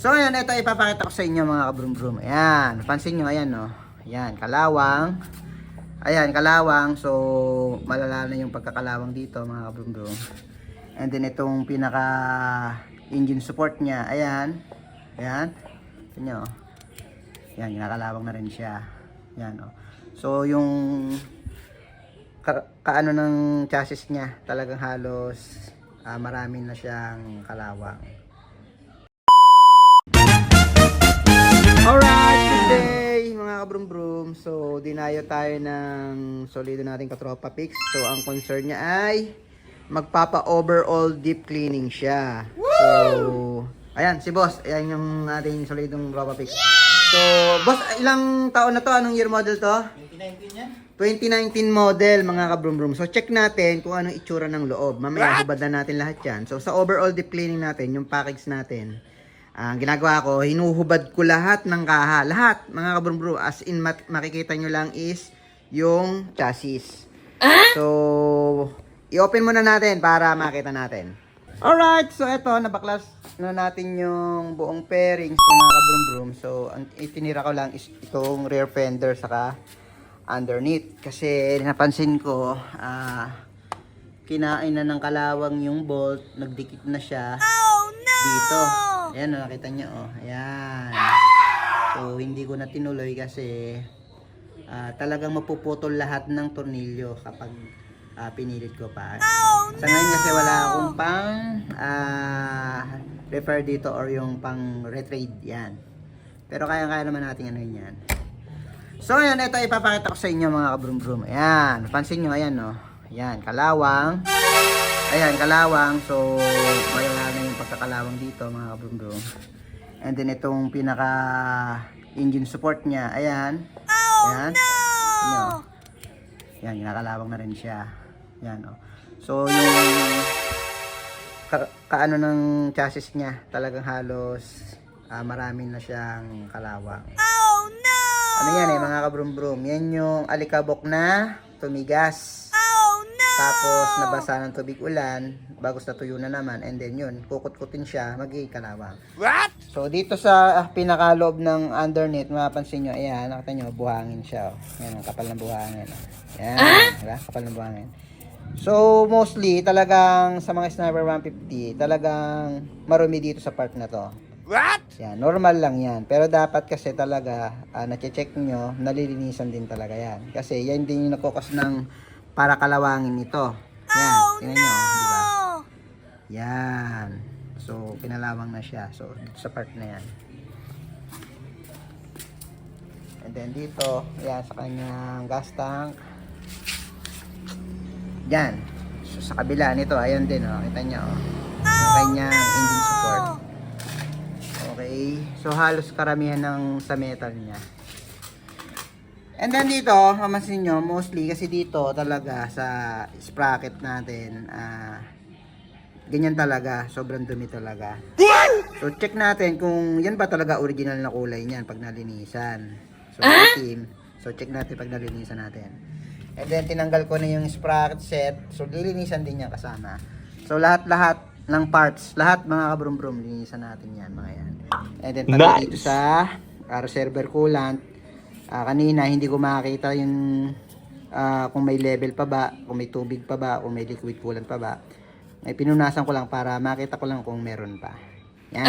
So ngayon, ito ipapakita ko sa inyo mga kabrum-brum. Ayan, pansin nyo, ayan no. Ayan, kalawang. Ayan, kalawang. So, malala na yung pagkakalawang dito mga kabrum-brum. And then itong pinaka engine support niya, ayan. Ayan. Ito nyo. Ayan, ginakalawang na rin siya. Ayan o. So, yung ka- kaano ng chassis niya, talagang halos ah, marami na siyang kalawang. Alright, today mga kabrum-brum. So, dinayo tayo ng solido nating katropa picks. So, ang concern niya ay magpapa-overall deep cleaning siya. So, ayan, si boss. Ayan yung ating solidong tropa picks. So, boss, ilang taon na to? Anong year model to? 2019 yan? 2019 model mga kabrum-brum. So check natin kung anong itsura ng loob. Mamaya hubad na natin lahat yan. So sa overall deep cleaning natin, yung package natin, ang ginagawa ko, hinuhubad ko lahat ng kaha. Lahat mga kabrum-brum. As in mat- makikita nyo lang is yung chassis. So, i-open muna natin para makita natin. Alright, so eto, nabaklas na natin yung buong pairings ng mga kabrum-brum. So, ang itinira ko lang is itong rear fender saka underneath. Kasi napansin ko, ah, kinain na ng kalawang yung bolt, nagdikit na siya dito. Ayan, oh, nakita nyo, oh. Ayan. So, hindi ko na tinuloy kasi ah, talagang mapuputol lahat ng tornilyo kapag ah, pinilit ko pa. Sa ngayon kasi wala akong pang ah, repair dito or yung pang retrade yan. Pero kaya-kaya naman natin ano yan. So ayan, ito ipapakita ko sa inyo mga kabrum-brum. Ayan, pansin nyo, ayan no. Ayan, kalawang. Ayan, kalawang. So, malala na pagkakalawang dito mga kabrum-brum. And then itong pinaka engine support niya, ayan. Ayan. Ayan, oh. Ayan, ginakalawang na rin siya. Ayan, oh. So, yung ka- kaano ng chassis niya, talagang halos ah, marami na siyang kalawang. Ano yan eh, mga kabrum-brum. Yan yung alikabok na tumigas. Tapos nabasa ng tubig ulan, bagos na tuyo na naman, and then yun, kukut-kutin siya, magiging kalawang. What? So dito sa ah, pinakaloob ng underneath, mapapansin nyo, ayan, nakita nyo, buhangin siya. Oh. Ayan, ang kapal ng buhangin. Oh. Ayan, diba? kapal ng buhangin. So mostly, talagang sa mga Sniper 150, talagang marumi dito sa part na to. What? Yan, normal lang yan. Pero dapat kasi talaga, uh, na-check nyo, nalilinisan din talaga yan. Kasi yan din yung nakukos ng para kalawangin nito. Yan, tingnan nyo, di ba? Yan. So, pinalawang na siya. So, dito sa part na yan. And then dito, yan, sa kanyang gas tank. Yan. So, sa kabila nito, ayun din, oh. Kita nyo, oh. Yung kanyang engine support. Okay. So, halos karamihan ng sa metal niya. And then dito, mamansin nyo, mostly kasi dito talaga sa sprocket natin, ah, ganyan talaga, sobrang dumi talaga. So, check natin kung yan ba talaga original na kulay niyan pag nalinisan. So, itim. So, check natin pag nalinisan natin. And then, tinanggal ko na yung sprocket set. So, lilinisan din yan kasama. So, lahat-lahat ng parts, lahat mga kabrum-brum, linisan natin yan, mga yan. And then, pati Nice. dito sa uh, reservoir coolant, ah, kanina hindi ko makakita yung ah, kung may level pa ba, kung may tubig pa ba, kung may liquid coolant pa ba. May pinunasan ko lang para makita ko lang kung meron pa. Yan.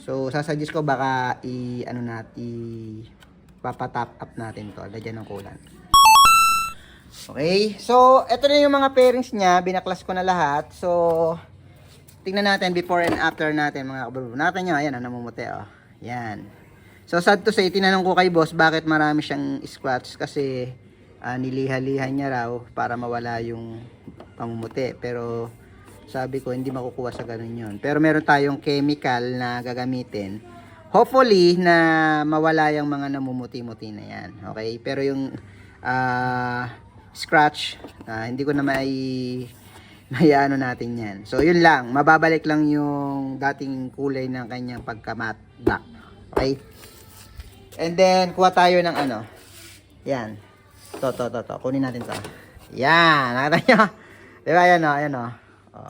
So, sasuggest ko baka i ano natin i papatap up natin to. Lagyan ng coolant. Okay. So, ito na yung mga pairings niya. Binaklas ko na lahat. So, tingnan natin before and after natin mga kabro. Nakita nyo, ayan, ah, namumuti oh. Yan. So, sad to say, tinanong ko kay boss bakit marami siyang squats kasi ah, niliha-lihan niya raw para mawala yung pamumuti. Pero, sabi ko, hindi makukuha sa ganun yun. Pero meron tayong chemical na gagamitin. Hopefully, na mawala yung mga namumuti-muti na yan. Okay? Pero yung ah, scratch, ah, hindi ko na may may ano natin yan. So, yun lang. Mababalik lang yung dating kulay ng kanyang pagka-matte black. Okay? And then, kuha tayo ng ano. Yan. To, to, to, to. Kunin natin to. Yan. Nakita nyo? Diba? Ayan o, ayan o. Oh.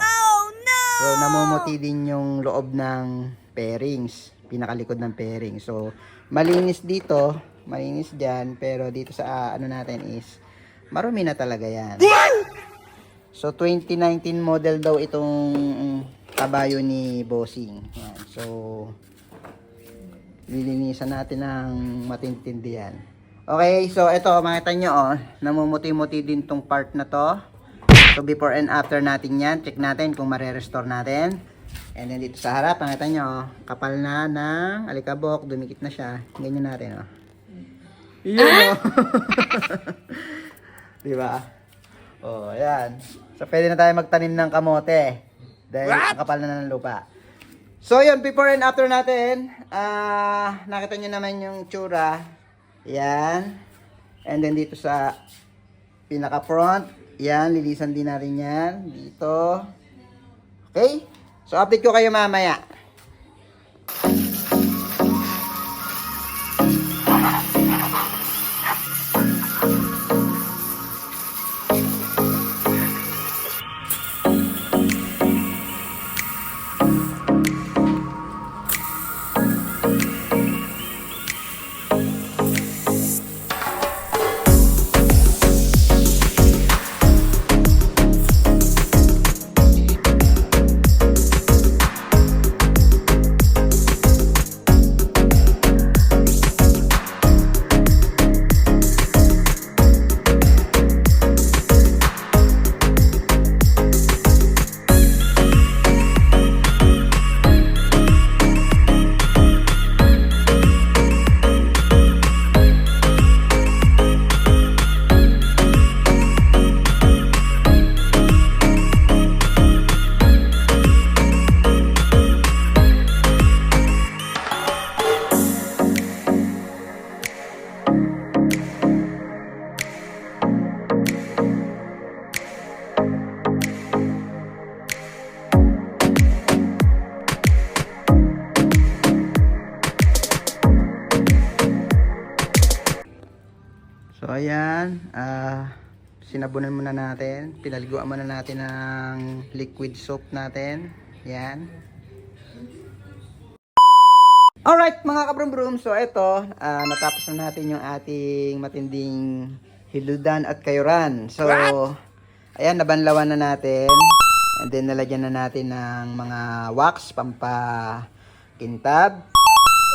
So, namumuti din yung loob ng pairings. Pinakalikod ng pairing. So, malinis dito, malinis dyan, pero dito sa ah, ano natin is, marumi na talaga yan. So, 2019 model daw itong kabayo ni Bossing. Yan. So, lilinisan natin ng matintindi yan. Okay, so ito, makita nyo, oh, namumuti-muti din tong part na to. So, before and after natin yan, check natin kung mare-restore natin. And then dito sa harap, makita nyo, oh, kapal na ng alikabok, dumikit na siya. Ganyan natin, oh. Yun, oh. Di ba? Oh, ayan. So, pwede na tayo magtanim ng kamote. Dahil ang kapal na ng lupa. So, yun, before and after natin, ah, nakita nyo naman yung tsura. Yan. And then dito sa pinaka-front, yan, lilisan din natin yan. Dito. Okay? So, update ko kayo mamaya. Ayan, ah sinabunan muna natin, pinaliguan muna natin ng liquid soap natin. Yan. Alright mga kabrum-brum, so ito, ah, natapos na natin yung ating matinding hiludan at kayuran. So, ayan, nabanlawan na natin. And then nalagyan na natin ng mga wax, pampakintab.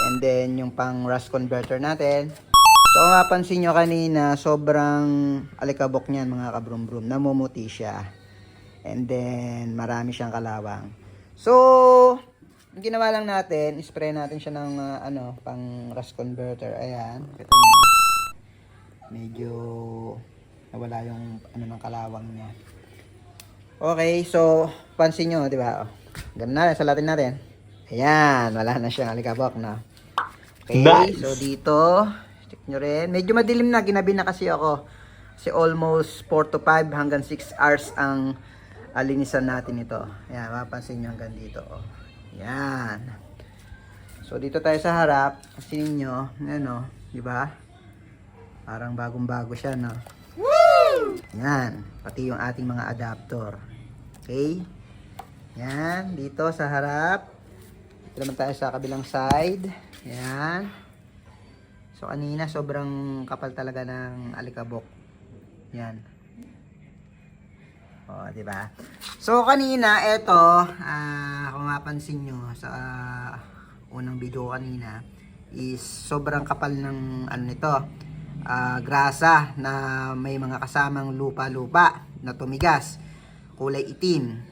And then yung pang rust converter natin. So kung mapansin nyo kanina, sobrang alikabok niyan mga kabrum-brum. Namumuti siya. And then, marami siyang kalawang. So, ang ginawa lang natin, spray natin siya ng ah, ano, pang rust converter. Ayan. Kita nyo. Medyo nawala yung ano ng kalawang niya. Okay, so, pansin nyo, di ba? Oh, ganun na, salatin natin. Ayan, wala na siyang alikabok na. Okay, Nice. so dito, nyo rin. Medyo madilim na, ginabi na kasi ako. Kasi almost 4 to 5 hanggang 6 hours ang alinisan natin ito. Ayan, mapapansin nyo hanggang dito. Oh. Ayan. So, dito tayo sa harap. Kasi ninyo, ano, di ba? Parang bagong-bago siya, no? Yan. Pati yung ating mga adapter. Okay? Yan. Dito sa harap. Dito naman tayo sa kabilang side. Yan. So, kanina sobrang kapal talaga ng alikabok. Yan. O, di ba? So, kanina, eto, ah, kung mapansin nyo sa ah, unang video kanina, is sobrang kapal ng ano nito, ah, grasa na may mga kasamang lupa-lupa na tumigas. Kulay itim.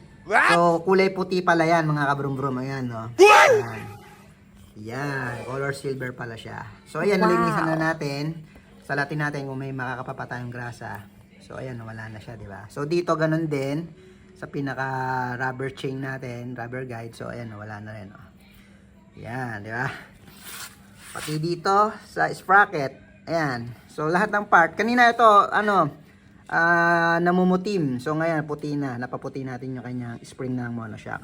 So, kulay puti pala yan, mga kabrum-brum. Ayan, no? Ayan. Yan, color silver pala siya. So, ayan, nalinisan na natin. Salatin natin kung may makakapapa tayong grasa. So, ayan, wala na siya, di ba? So, dito, ganun din. Sa pinaka rubber chain natin, rubber guide. So, ayan, wala na rin, oh. Yan, di ba? Pati dito, sa sprocket. Ayan. So, lahat ng part. Kanina ito, ano, ah namumutim. So, ngayon, puti na. Napaputi natin yung kanyang spring ng monoshock.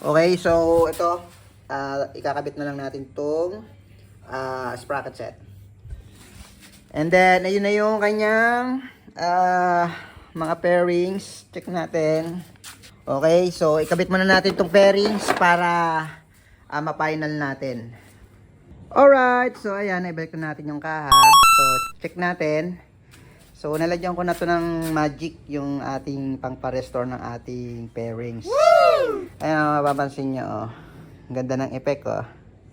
Okay, so, ito, ah ikakabit na lang natin tong ah sprocket set. And then, ayun na yung kanyang ah mga pairings. Check natin. Okay, so ikabit muna natin tong pairings para ah, ma-final natin. Alright, so ayan, naibalik na natin yung kaha. So, check natin. So, nalagyan ko na to ng magic yung ating pang-restore ng ating pairings. Ayan, mapapansin nyo, oh. Ang ganda ng effect, oh.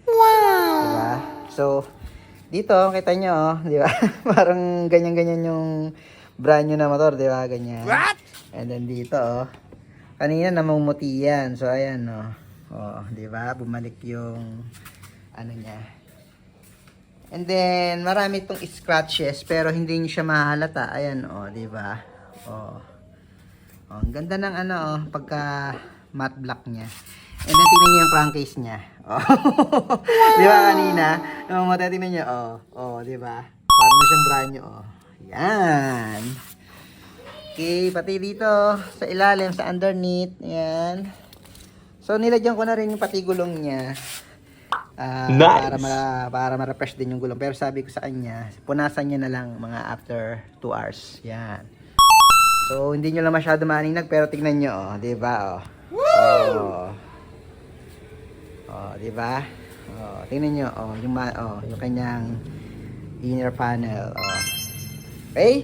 Wow! Diba? So, dito, kita nyo, oh. Di ba? Parang ganyan-ganyan yung brand new na motor, di ba? Ganyan. What? And then dito, oh. Kanina namumuti yan. So, ayan, oh. Oh, di ba? Bumalik yung ano niya. And then, marami itong scratches, pero hindi niyo siya mahalata. Ayan, oh, di ba? Oh. Oh, ang ganda ng ano, oh, pagka matte black niya. And then, tingnan niyo yung crankcase niya. Oh. di ba kanina? Nung mata, tingnan niyo, oh. Oh, di ba? Parang siyang brand new, oh. Yan. Okay, pati dito, sa ilalim, sa underneath. Yan. So, nilagyan ko na rin yung pati gulong niya. Ah, Nice. Para, ma para ma-refresh din yung gulong. Pero sabi ko sa kanya, punasan niya na lang mga after 2 hours. Yan. So, hindi nyo lang masyado maninag, pero tignan nyo, oh. Di ba, oh. Oh. Oh, di ba? Oh, tingnan nyo, oh, yung, oh, yung kanyang inner panel, oh. Okay?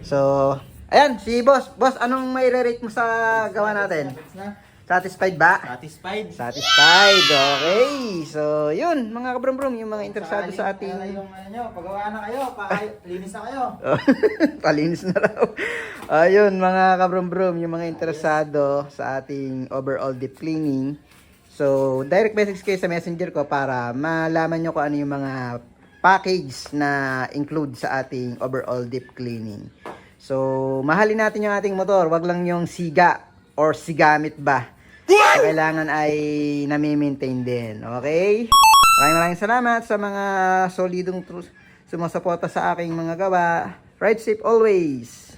So, ayan, si boss. Boss, anong may rate mo sa gawa natin? Satisfied ba? Satisfied? Satisfied, okay. So, yun, mga kabrum-brum, yung mga interesado sa ating... yung ano nyo, pagawa na kayo, linis na kayo. Palinis na raw. Ayun, mga kabrum-brum, yung mga interesado sa ating overall deep cleaning. So, direct message kayo sa messenger ko para malaman nyo kung ano yung mga package na include sa ating overall deep cleaning. So, mahalin natin yung ating motor. Wag lang yung siga or sigamit ba. So, kailangan ay nami-maintain din. Okay? Maraming maraming salamat sa mga solidong tru- sumusuporta sa aking mga gawa. Ride safe always!